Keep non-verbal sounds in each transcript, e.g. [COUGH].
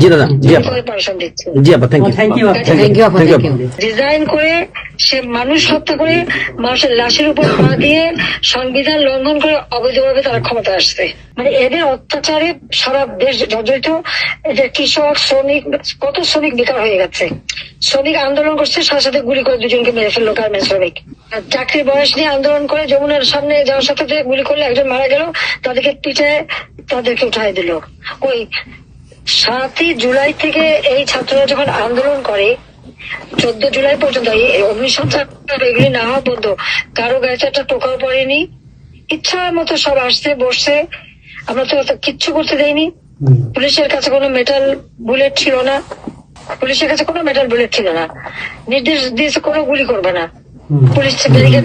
জি দাদা জি আপা। জি আপা thank you thank you thank you আপা থ্যাংক ইউ ডিজাইন করে সে মানুষ হত্যা করে মানুষের লাশের উপর পা দিয়ে সংবিধান লঙ্ঘন করে অবৈধভাবে তারা ক্ষমতা আসছে। মানে এদের অত্যাচারে সারা দেশ জর্জরিত। এদের কৃষক শ্রমিক কত শ্রমিক বেকার হয়ে গেছে। শ্রমিক আন্দোলন করছে সাথে সাথে গুলি করে দুজনকে মেরে ফেলল গার্মেন্ট শ্রমিক। আর চাকরির বয়স নিয়ে আন্দোলন করে যমুনার সামনে যাওয়ার সাথে সাথে গুলি করলে একজন মারা গেল তাদেরকে পিঠে তাদেরকে উঠাই দিল। ওই সাতই জুলাই থেকে এই ছাত্ররা যখন আন্দোলন করে চোদ্দ জুলাই পর্যন্ত এই অগ্নিসংখ্যা এগুলি না হওয়া পর্যন্ত কারও গায়ে একটা টোকাও পড়েনি। ইচ্ছা মতো সব আসছে বসছে। আমরা তো কিচ্ছু করতে দেয়নি পুলিশের কাছে কোনো মেটাল বুলেট ছিল না। পুলিশের কাছে কোনো মেটাল বুলেট ছিল না। নির্দেশ দিয়েছে কোনো গুলি করবে না। পুলিশ ব্যারিকেড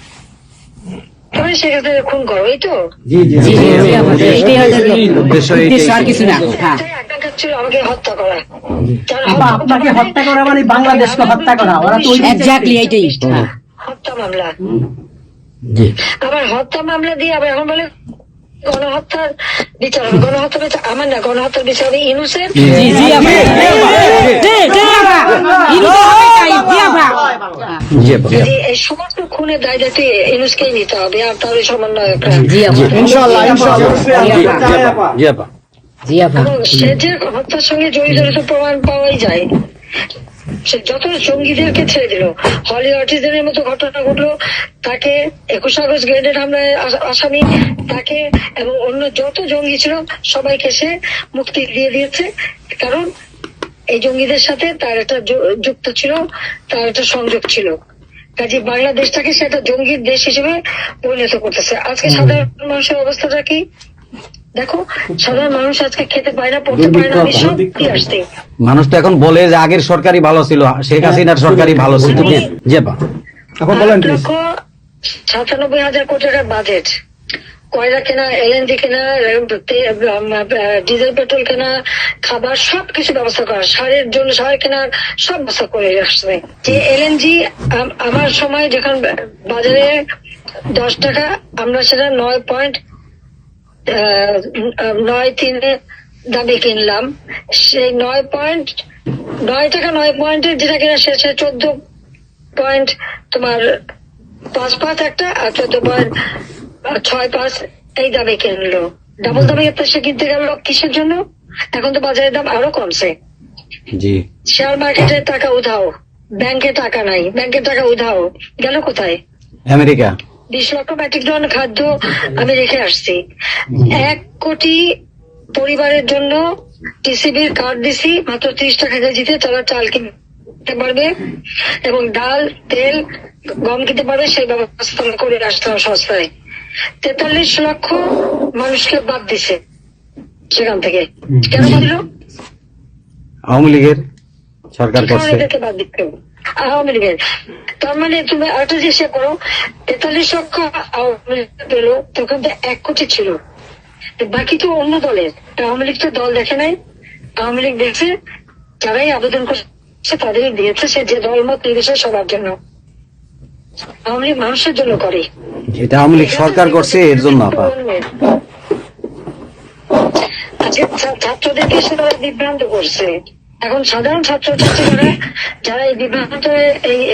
তবে সেক্ষেত্রে খুন করো এই তো জি জি জি জি জি আপা এটাই উদ্দেশ্য উদ্দেশ্য আর কিছু না হ্যাঁ আমাকে হত্যা করা আপনাকে হত্যা করা মানে বাংলাদেশকে হত্যা করা ওরা তো এক্স্যাক্টলি এইটাই হ্যাঁ হত্যা মামলা জি আবার হত্যা মামলা দিয়ে আবার এখন বলে গণহত্যার বিচার হবে গণহত্যা বিচার আমার না গণহত্যার বিচার ইনুসের সমস্ত দায়িত্ব নিতে হবে। আর তাহলে সমন্বয়করা জি ইনশাআল্লাহ ইনশাআল্লাহ। জি আপা জি আপা জি আপা এবং সে যে হত্যার সঙ্গে জড়িত রয়েছে প্রমাণ পাওয়াই যায়। সে যত জঙ্গিদেরকে ছেড়ে দিল হলি মতো ঘটনা ঘটলো তাকে একুশ আগস্ট গ্রেডেড হামলায় আসামি তাকে এবং অন্য যত জঙ্গি ছিল সবাইকে সে মুক্তি দিয়ে দিয়েছে। কারণ এই জঙ্গিদের সাথে তার একটা যু- যুক্ত ছিল তার একটা সংযোগ ছিল। কাজে বাংলাদেশটাকে সে একটা জঙ্গির দেশ হিসেবে পরিণত করতেছে আজকে সাধারণ মানুষের অবস্থাটা কি দেখো সাধারণ মানুষ আজকে খেতে পায় না পড়তে পায় না আমি কি আসতে মানুষ তো এখন বলে যে আগের সরকারি ভালো ছিল শেখ হাসিনার সরকারি ভালো ছিল যে বা এখন বলেন সাতানব্বই হাজার কোটি টাকার বাজেট কয়লা কেনা এলএনজি কেনা ডিজেল পেট্রোল কেনা খাবার সব কিছু ব্যবস্থা করা। সারের জন্য সার কেনার সব ব্যবস্থা করে আসছে। যে এলএনজি আমার সময় যখন বাজারে দশ টাকা, আমরা সেটা নয় পয়েন্ট নয় তিনে দামে কিনলাম। সেই নয় পয়েন্ট, নয় টাকা নয় পয়েন্টের যেটা কিনা শেষে চোদ্দ পয়েন্ট তোমার পাঁচ পাঁচ একটা আর চোদ্দ পয়েন্ট ছয় পাঁচ এই দামে কিনলো। ডাবল দামে সে কিনতে গেল কিসের জন্য? এখন তো বাজারের দাম আরও কমছে। শেয়ার মার্কেটে টাকা উধাও। ব্যাংকে টাকা নাই। ব্যাংকের টাকা উধাও। গেল কোথায়? আমেরিকা। বিশ লক্ষ মেট্রিক টন খাদ্য আমি রেখে আসছি। এক কোটি পরিবারের জন্য টিসিবির কার্ড দিছি মাত্র ত্রিশ টাকা কেজিতে। তারা চাল কিনতে পারবে এবং ডাল তেল গম কিনতে পারবে সেই ব্যবস্থা করে আসতাম সস্তায়। তেতাল্লিশ লক্ষ মানুষকে বাদ দিছে সেখান থেকে। কেন দিল? আওয়ামী লীগের সরকার করছে। আওয়ামী লীগের। তার মানে তুমি আরেকটা চেষ্টা করো তেতাল্লিশ লক্ষ আওয়ামী লীগ পেল তখন তো এক কোটি ছিল। বাকি তো অন্য দলের। আওয়ামী লীগ তো দল দেখে নাই। আওয়ামী লীগ দেখছে যারাই আবেদন করছে তাদেরই দিয়েছে সে যে দলমত নির্বিশেষে সবার জন্য। আওয়ামী লীগ মানুষের জন্য করে। এটা আওয়ামী লীগ সরকার করছে এর জন্য আপা। ছাত্রদেরকে সে তারা বিভ্রান্ত করছে। এখন সাধারণ ছাত্র ছাত্রীরা যারা এই বিভ্রান্ত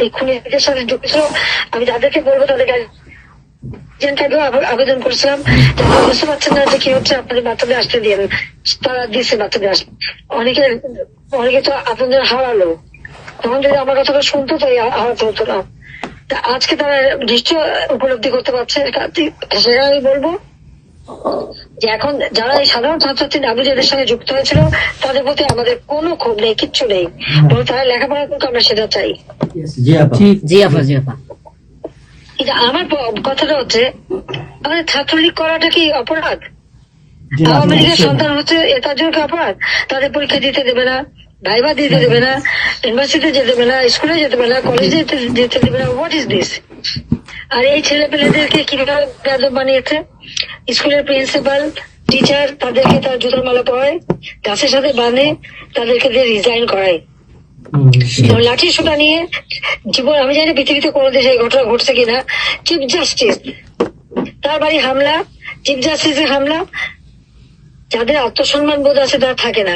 এই খুনিদের সাথে যুক্ত ছিল, আমি তাদেরকে বলব তাদেরকে গার্জিয়ানকে আবেদন করছিলাম। বুঝতে পারছেন না যে কি হচ্ছে আপনাদের বাচ্চাদের আসতে দিন। তারা দিচ্ছে বাচ্চাদের আসতে। অনেকে অনেকে তো আপনাদের হারালো। তখন যদি আমার কথাটা শুনতো তো এই হারাতে হতো না। তা আজকে তারা নিশ্চয় উপলব্ধি করতে পারছে। সেটা আমি বলব যে এখন যারা এই সাধারণ ছাত্রছাত্রী যাদের সঙ্গে যুক্ত হয়েছিল তাদের প্রতি আমাদের কোনো ক্ষোভ নেই কিচ্ছু নেই। বরং তারা লেখাপড়া করতে আমরা সেটা চাই। জি আপা। জি আপা কিন্তু আমার কথাটা হচ্ছে আমাদের ছাত্রলীগ করাটা কি অপরাধ? আওয়ামী লীগের সন্তান হচ্ছে এটা জন্য অপরাধ? তাদের পরীক্ষা দিতে দেবে না। ভাইবা দিতে দেবে না ইউনিভার্সিটিতে যেতে দেবে না স্কুলে যেতে দেবে না কলেজে যেতে দেবে না হোয়াট ইজ দিস আর এই ছেলে পেলেদেরকে কীভাবে বানিয়েছে? স্কুলের প্রিন্সিপাল টিচার তাদেরকে তার জুতোর মালা পরায় গাছের সাথে বাঁধে তাদেরকে দিয়ে রিজাইন করায়। লাঠি সোটা নিয়ে জীবন আমি জানি পৃথিবীতে কোনো দেশে এই ঘটনা ঘটছে কিনা চিফ জাস্টিস তার বাড়ি হামলা চিফ জাস্টিসের হামলা যাদের আত্মসম্মান বোধ আছে তারা থাকে না।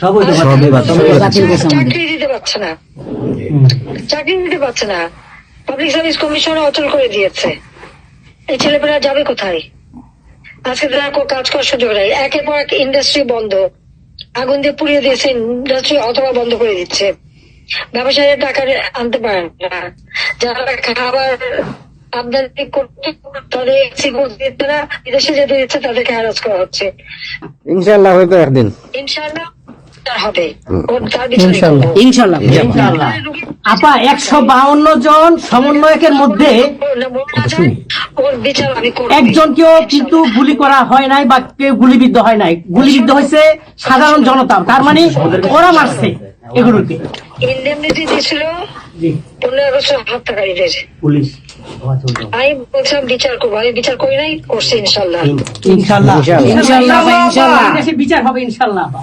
সবই তো সবই চাকরি দিতে পারছে না। চাকরি দিতে পারছে না। পাবলিক সার্ভিস কমিশন অচল করে দিয়েছে। এই ছেলেপেলা যাবে কোথায়? আজকে তারা কাজ করার সুযোগ নেই। একের পর এক ইন্ডাস্ট্রি বন্ধ। আগুন দিয়ে পুড়িয়ে দিয়েছে ইন্ডাস্ট্রি অথবা বন্ধ করে দিচ্ছে। ব্যবসায়ীরা টাকা আনতে পারে না। যারা খাবার আমদানি করতে তাদের বিদেশে যেতে দিচ্ছে তাদেরকে হ্যারাস করা হচ্ছে। ইনশাল্লাহ হয়তো একদিন। ইনশাআল্লাহ তার হবে। ইনশাল্লাহ। আপা একশো বাউন্ন জন সমন্বয়কের মধ্যে ওর বিচার আমি একজনকেও কিন্তু গুলি করা হয় নাই বা কেউ গুলিবিদ্ধ হয় নাই। গুলিবিদ্ধ হয়েছে সাধারণ জনতা। তার মানে ওরা মারছে এগুলোকে। ইন্ডেমনিটি দিয়েছিল জি। হত্যাকারীদের। পুলিশ। আমি বলছিলাম বিচার করব। আমি বিচার করি নাই করছি ইনশাল্লাহ। ইনশাল্লাহ। ইনশাল্লাহ, ইনশাল্লাহ। বিচার হবে ইনশাল্লাহ আপা।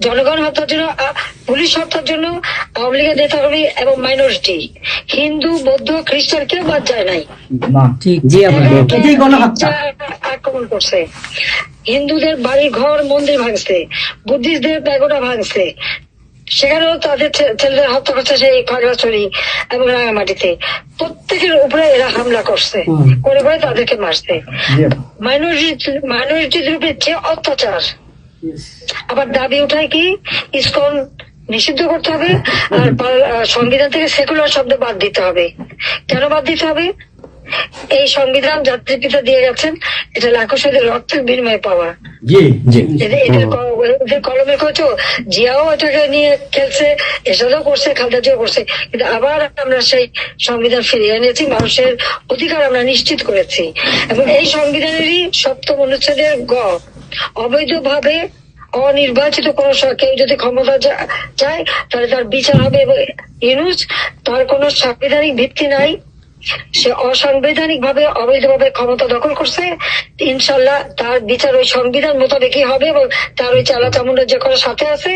জনগণ হত্যার জন্য পুলিশ হত্যার জন্য আওয়ামী লীগের নেতাকর্মী এবং মাইনরিটি হিন্দু বৌদ্ধ খ্রিস্টান কেউ বাদ যায় নাই। আক্রমণ করছে। হিন্দুদের বাড়ি ঘর মন্দির ভাঙছে। বুদ্ধিস্টদের প্যাগোডা ভাঙছে। সেখানেও তাদের ছেলেদের হত্যা করছে সেই খাগড়াছড়ি এবং রাঙামাটিতে। প্রত্যেকের উপরে এরা হামলা করছে। করে করে তাদেরকে মারছে। মাইনরিটি মাইনরিটিদের উপরে যে অত্যাচার আবার দাবি উঠায় কি? ইসকন নিষিদ্ধ করতে হবে আর সংবিধান থেকে সেকুলার শব্দ বাদ দিতে হবে। কেন বাদ দিতে হবে? এই সংবিধান জাতির পিতা দিয়ে গেছেন এটা লাখো শহীদের রক্তের বিনিময়ে পাওয়া। কলমে কত জিয়াও এটাকে নিয়ে খেলছে এসবও করছে খালদাজিও করছে কিন্তু আবার আমরা সেই সংবিধান ফিরিয়ে এনেছি মানুষের অধিকার আমরা নিশ্চিত করেছি। এবং এই সংবিধানেরই সপ্তম অনুচ্ছেদের গ। অবৈধভাবে অনির্বাচিত কোন কেউ যদি ক্ষমতা চায় তাহলে তার বিচার হবে এবং ইউনুস তার কোনো সাংবিধানিক ভিত্তি নাই সে অসাংবিধানিক ভাবে অবৈধভাবে ক্ষমতা দখল করছে ইনশাল্লাহ তার বিচার ওই সংবিধান মোতাবেকই হবে এবং তার ওই চালা চামুন্ডা যে করার সাথে আছে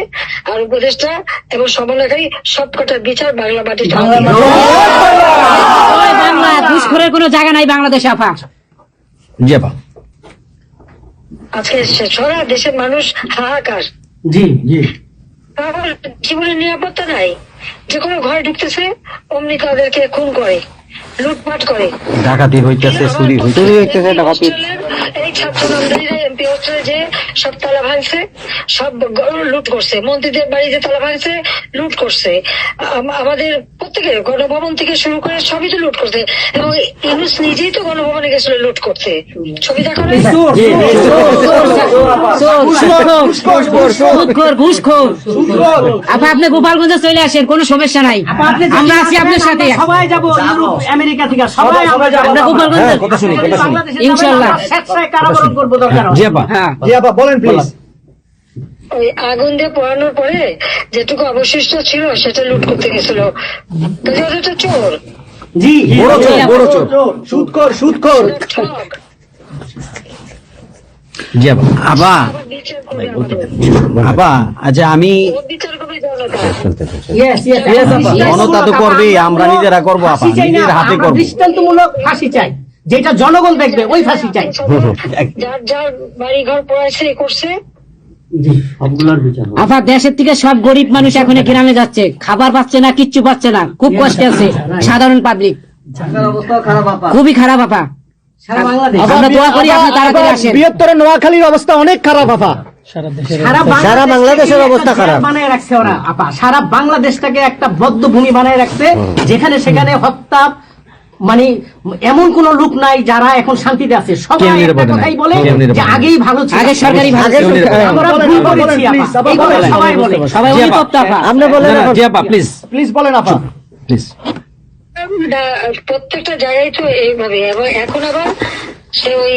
আর উপদেষ্টা এবং সমন্বয়কারী সবকটার বিচার বাংলা মাটিতে বাংলা ঘুষখোরের কোনো জায়গা নাই বাংলাদেশে আপা জি আপা আজকে সারা দেশের মানুষ হাহাকার। জি জি। জীবনের নিরাপত্তা নাই। যে কোনো ঘরে ঢুকতেছে অমনি তাদেরকে খুন করে। লুটপাট করে ডাকাতি হইতেছে চুরি হইতেছে হোস্টেলের এই ছাত্র নামদারিরা এমপি হোস্টেলে যে সব তালা ভাঙছে সব লুট করছে মন্ত্রীদের বাড়িতে তালা ভাঙছে লুট করছে আমাদের প্রত্যেকের গণভবন থেকে শুরু করে সবই তো লুট করছে এবং ইউনুস নিজেই তো গণভবনে গেছিল লুট করতে ছবি দেখো আপনি গোপালগঞ্জে চলে আসেন কোনো সমস্যা নাই আমরা আছি আপনার সাথে সবাই যাব আমেরিকা থেকে সবাই আমরা যাব। আমরা গোপালগঞ্জে কথা শুনি কথা শুনি। বাংলাদেশে স্বেচ্ছায় কারাবরণ করব দরকার জি আপা হ্যাঁ। জি আপা বলেন। প্লিজ ওই আগুন দিয়ে পোড়ানোর পরে যেটুকু অবশিষ্ট ছিল সেটা লুট করতে গেছিল। তো চোর। জি। বড় চোর বড় চোর। সুদখোর সুদখোর ঠক জি আবার। আচ্ছা আমি জনতা তো আমরা নিজেরা করব আপা, নিজের হাতে করব। দৃষ্টান্তমূলক ফাঁসি চাই। যেটা জনগণ দেখবে ওই ফাঁসি চাই। যার যার বাড়ি ঘর পড়াইছে করছে। আফা দেশের থেকে সব গরিব মানুষ এখন গ্রামে যাচ্ছে। খাবার পাচ্ছে না কিচ্ছু পাচ্ছে না। খুব কষ্টে আছে। সাধারণ পাবলিক খুবই খারাপ আপা সারা বাংলাদেশ। আমরা দোয়া করি আপনি তাড়াতাড়ি আসেন। বৃহত্তর নোয়াখালীর অবস্থা অনেক খারাপ আপা সারা বাংলাদেশের অবস্থা খারাপ। বানায় রাখছে ওরা আপা সারা বাংলাদেশটাকে একটা বদ্ধ ভূমি বানায় রাখছে যেখানে সেখানে হত্যা মানে এমন কোন লোক নাই যারা এখন শান্তিতে আছে। সবাই একটা কথাই বলে যে আগেই ভালো ছিল। আগে সরকারি আমরা ভুল করেছি আপা। সবাই বলে। সবাই আপা। আপনি বলেন। জি আপা প্লিজ প্লিজ বলেন আপা প্লিজ প্রত্যেকটা জায়গায় তো এইভাবে। এবং এখন আবার সে ওই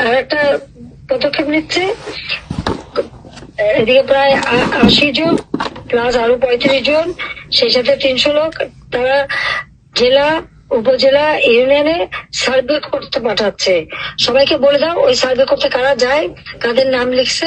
আর একটা পদক্ষেপ নিচ্ছে। এদিকে প্রায় আশি জন প্লাস আরও পঁয়ত্রিশ জন সেই সাথে তিনশো লোক তারা জেলা উপজেলা ইউনিয়নে সার্ভে করতে পাঠাচ্ছে। সবাইকে বলে দাও ওই সার্ভে করতে কারা যায় কাদের নাম লিখছে।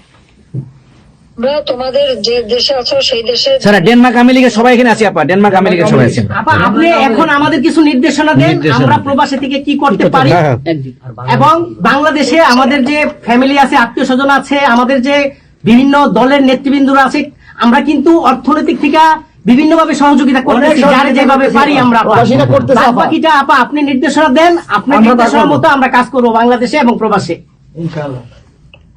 আমরা তোমাদের যে দেশে আছো সেই দেশে স্যার ডেনমার্ক আমেরিকা সবাই এখানে আছি আপা। ডেনমার্ক আমেরিকা সবাই আছেন আপা আপনি এখন আমাদের কিছু নির্দেশনা দেন আমরা প্রবাসী থেকে কি করতে পারি? হ্যাঁ, এবং বাংলাদেশে আমাদের যে ফ্যামিলি আছে আত্মীয় স্বজন আছে আমাদের যে বিভিন্ন দলের নেতৃবৃন্দরা আছে আমরা কিন্তু অর্থনৈতিক থেকে বিভিন্ন ভাবে সহযোগিতা করতেছি যার যেভাবে পারি আমরা আপা। বাকিটা আপনি নির্দেশনা দেন আপনার নির্দেশনার মতো আমরা কাজ করব বাংলাদেশে এবং প্রবাসে।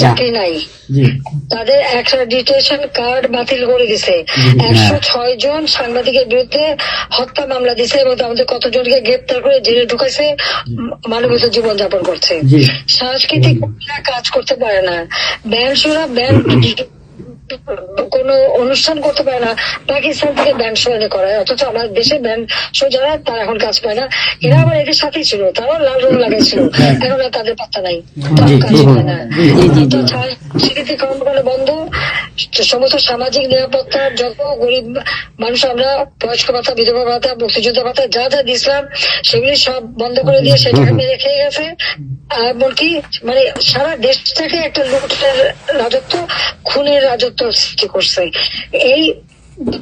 চাকরি নাই। জি। তাদের অ্যাক্রেডিটেশন কার্ড বাতিল করে দিছে। একশো ছয় জন সাংবাদিকের বিরুদ্ধে হত্যা মামলা দিছে এবং আমাদের কতজনকে গ্রেপ্তার করে জেলে ঢুকাইছে মানবিত জীবন যাপন করছে। সাংস্কৃতিক কাজ করতে পারে না। ব্যাংক [CLEARS THROAT] ব্যান্ড কোন অনুষ্ঠান করতে পারে না পাকিস্তান থেকে ব্যান্ড এনে করায় অথচ আমার দেশে ব্যান্ড যারা তারা এখন কাজ পায় না। এরা আবার এদের সাথেই ছিল তারাও লাল রং লাগাইছিল। এখন আর তাদের পাত্তা নাই। সেক্ষেত্রে কাজ পায় না। কর্মকাণ্ড বন্ধ সমস্ত সামাজিক নিরাপত্তার যত গরিব মানুষ আমরা বয়স্ক ভাতা বিধবা ভাতা মুক্তিযোদ্ধা ভাতা যা যা দিছিলাম সেগুলি সব বন্ধ করে দিয়ে সেটাকে মেরে খেয়ে গেছে। আর এমনকি মানে সারা দেশটাকে একটা লুটের রাজত্ব খুনের রাজত্ব সৃষ্টি করছে। এই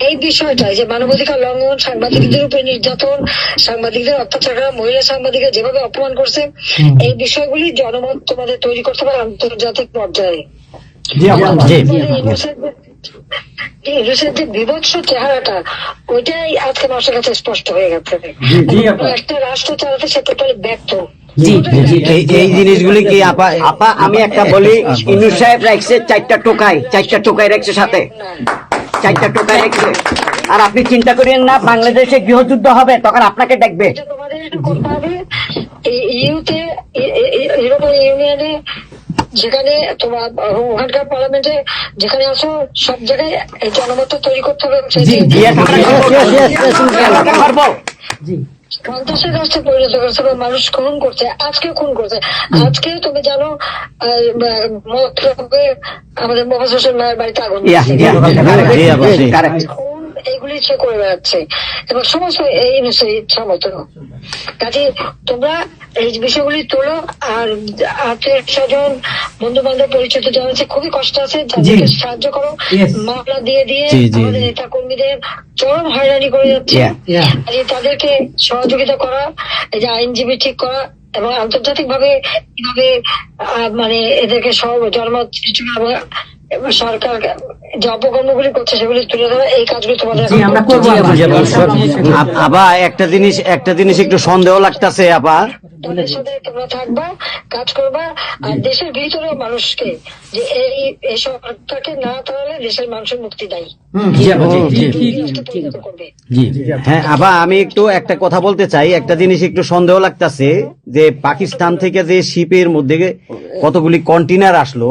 এই বিষয়টাই যে মানবাধিকার লঙ্ঘন সাংবাদিকদের উপরে নির্যাতন সাংবাদিকদের অত্যাচার করা মহিলা সাংবাদিকরা যেভাবে অপমান করছে এই বিষয়গুলি জনমত তোমাদের তৈরি করতে হবে আন্তর্জাতিক পর্যায়ে। জি যে বিভৎস চেহারাটা ওইটাই আজকে মানুষের কাছে স্পষ্ট হয়ে গেছে। একটা রাষ্ট্র চালাতে সে টোটালি ব্যর্থ। জি, জি, এই জিনিসগুলি কি আপা আপা আমি একটা বলি ইনুর সাহেব রাখছে চারটা টোকাই চারটা টোকাই রাখছে সাথে। চারটা টোকাই রাখছে আর আপনি চিন্তা করেন না বাংলাদেশে গৃহযুদ্ধ হবে তখন আপনাকে দেখবে। তোমাদের একটু করতে হবে ইউতে ইউরোপিয়ান ইউনিয়নে যেখানে তোমার ওখানকার পার্লামেন্টে যেখানে আসো সব জায়গায় এই জনমত তৈরি করতে হবে সন্ত্রাসের রাষ্ট্রে পরিণত করছে এবং মানুষ খুন করছে আজকে খুন করছে আজকে তুমি জানো আমাদের হোসেন মায়ের বাড়িতে আগুন এইগুলি সে করে বেড়াচ্ছে। এবং সমস্ত এই নিশ্চয়ই ইচ্ছা মতো কাজে তোমরা এই বিষয়গুলি তোলো আর আত্মীয় স্বজন বন্ধু বান্ধব পরিচিত যারা আছে খুবই কষ্ট আছে তাদেরকে সাহায্য করো। মামলা দিয়ে দিয়ে আমাদের নেতা কর্মীদের চরম হয়রানি করে যাচ্ছে. কাজে তাদেরকে সহযোগিতা করা এই যে আইনজীবী ঠিক করা এবং আন্তর্জাতিক ভাবে কীভাবে আহ, মানে এদেরকে সব জন্ম এবং সরকার যে অপকর্মগুলি করছে সেগুলি তুলে ধরা এই কাজগুলি তোমাদের আমরা করব আপা একটা জিনিস একটা জিনিস একটু সন্দেহ লাগতেছে আপা তাদের সাথে তোমরা থাকবা কাজ করবা আর দেশের ভিতরে মানুষকে যে এই এই সরকারকে না তাহলে দেশের মানুষের মুক্তি দেয়। হ্যাঁ আবা আমি একটু একটা কথা বলতে চাই। একটা জিনিস একটু সন্দেহ লাগতেছে যে পাকিস্তান থেকে যে শিপের মধ্যে কতগুলি কন্টেনার আসলো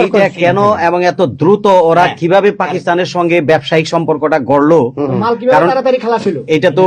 এইটা কেন এবং এত দ্রুত ওরা কীভাবে পাকিস্তানের সঙ্গে ব্যবসায়িক সম্পর্কটা গড়লো? কারণ এটা তো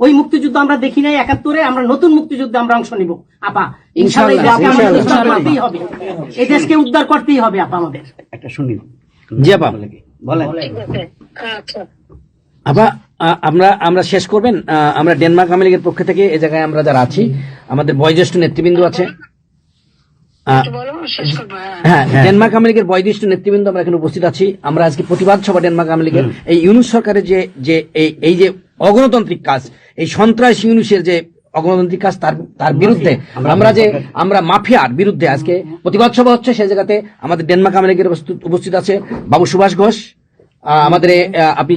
ওই মুক্তিযুদ্ধ আমরা দেখি নাই একাত্তরে আমরা নতুন মুক্তিযুদ্ধে আমরা অংশ নিব। আপা ইনশাল্লাহ এই দেশকে উদ্ধার করতেই হবে। এই দেশকে উদ্ধার করতেই হবে আপা আমাদের। একটা শুনি। জি আপা। বলেন। আচ্ছা। আপা আমরা আমরা শেষ করবেন। আমরা ডেনমার্ক আওয়ামী লীগের পক্ষ থেকে এই জায়গায় আমরা যারা আছি আমাদের বয়োজ্যেষ্ঠ নেতৃবৃন্দ আছে। আ, বলো শেষ করব হ্যাঁ। হ্যাঁ ডেনমার্ক আওয়ামী লীগের বয়োজ্যেষ্ঠ নেতৃবৃন্দ আমরা এখানে উপস্থিত আছি। আমরা আজকে প্রতিবাদ সভা ডেনমার্ক আওয়ামী লীগের। এই ইউনুস সরকারের যে যে এই এই যে অগণতান্ত্রিক কাজ। এই সন্ত্রাস ইউনুসের যে অগণতান্ত্রিক কাজ তার তার বিরুদ্ধে আমরা যে আমরা মাফিয়ার বিরুদ্ধে আজকে প্রতিবাদ সভা হচ্ছে সেই জায়গাতে আমাদের ডেনমার্ক লীগের উপস্থিত- আছে বাবু সুভাষ ঘোষ। আমাদের আপনি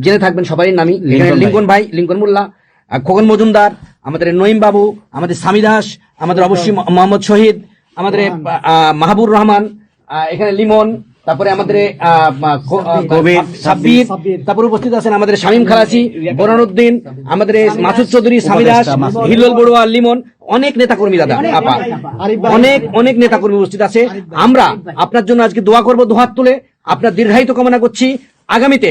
জেনে থাকবেন সবারই নামই। লিঙ্কন ভাই। লিঙ্কন মোল্লা খোকন মজুমদার আমাদের নঈম বাবু আমাদের স্বামী দাস আমাদের অবশ্যই মোহাম্মদ শহীদ আমাদের মাহবুর রহমান এখানে লিমন তারপরে আমাদের সাব্বির তারপরে উপস্থিত আছেন আমাদের শামীম খালাসি বরানুদ্দিন আমাদের মাসুদ চৌধুরী স্বামী দাস উপদেষ্টা হিলল বড়ুয়া লিমন অনেক নেতাকর্মী দাদা আপা। অনেক অনেক নেতাকর্মী উপস্থিত আছে। আমরা আপনার জন্য আজকে দোয়া করব দোহাত তুলে আপনার দীর্ঘায়িত কামনা করছি। আগামীতে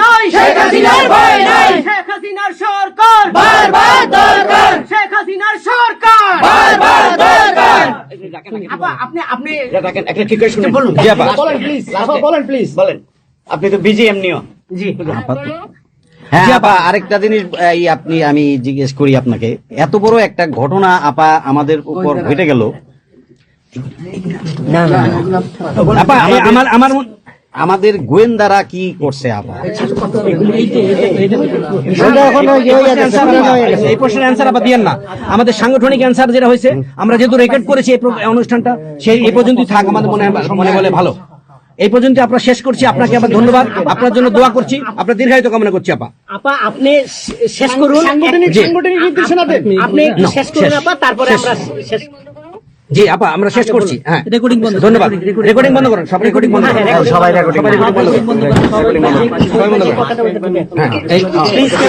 নাই শেখ হাসিনার ভয় নাই। শেখ হাসিনার সরকার। বারবার দরকার। শেখ হাসিনার সরকার। বারবার দরকার। আপনি আপনি একটা ঠিক করে বলুন। জি আপা। বলেন প্লিজ বলেন প্লিজ বলেন। আপনি তো বিজি এমনিও জি। হ্যাঁ আপা আরেকটা জিনিস এই আপনি আমি জিজ্ঞেস করি আপনাকে। এত বড় একটা ঘটনা আপা আমাদের উপর ঘটে গেল। আপা আমার আমার আমাদের গোয়েন্দারা কি করছে আপা এই প্রশ্নের অ্যান্সার আবার দিয়েন না। আমাদের সাংগঠনিক অ্যান্সার যেটা হয়েছে আমরা যেহেতু রেকর্ড করেছি এই অনুষ্ঠানটা সেই এই পর্যন্তই থাক আমাদের মনে হয়- মনে বলে ভালো। এই পর্যন্ত আমরা শেষ করছি। আপনাকে আবার ধন্যবাদ। আপনার জন্য দোয়া করছি। আপনার দীর্ঘায়িত কামনা করছি আপা। আপা আপনি শেষ করুন। জি। আপনি একটু না, শেষ করুন আপা তারপরে আমরা শেষ জি আপা আমরা শেষ করছি হ্যাঁ রেকর্ডিং বন্ধ ধন্যবাদ রেকর্ডিং বন্ধ করুন সব রেকর্ডিং বন্ধ করুন সবাই রেকর্ডিং রেকর্ডিং বন্ধ করুন সবাই বন্ধ করুন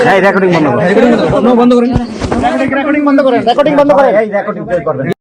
হ্যাঁ রেকর্ডিং বন্ধ করুন রেকর্ডিং বন্ধ করুন বন্ধ করুন রেকর্ডিং বন্ধ করুন এই রেকর্ডিং করবেন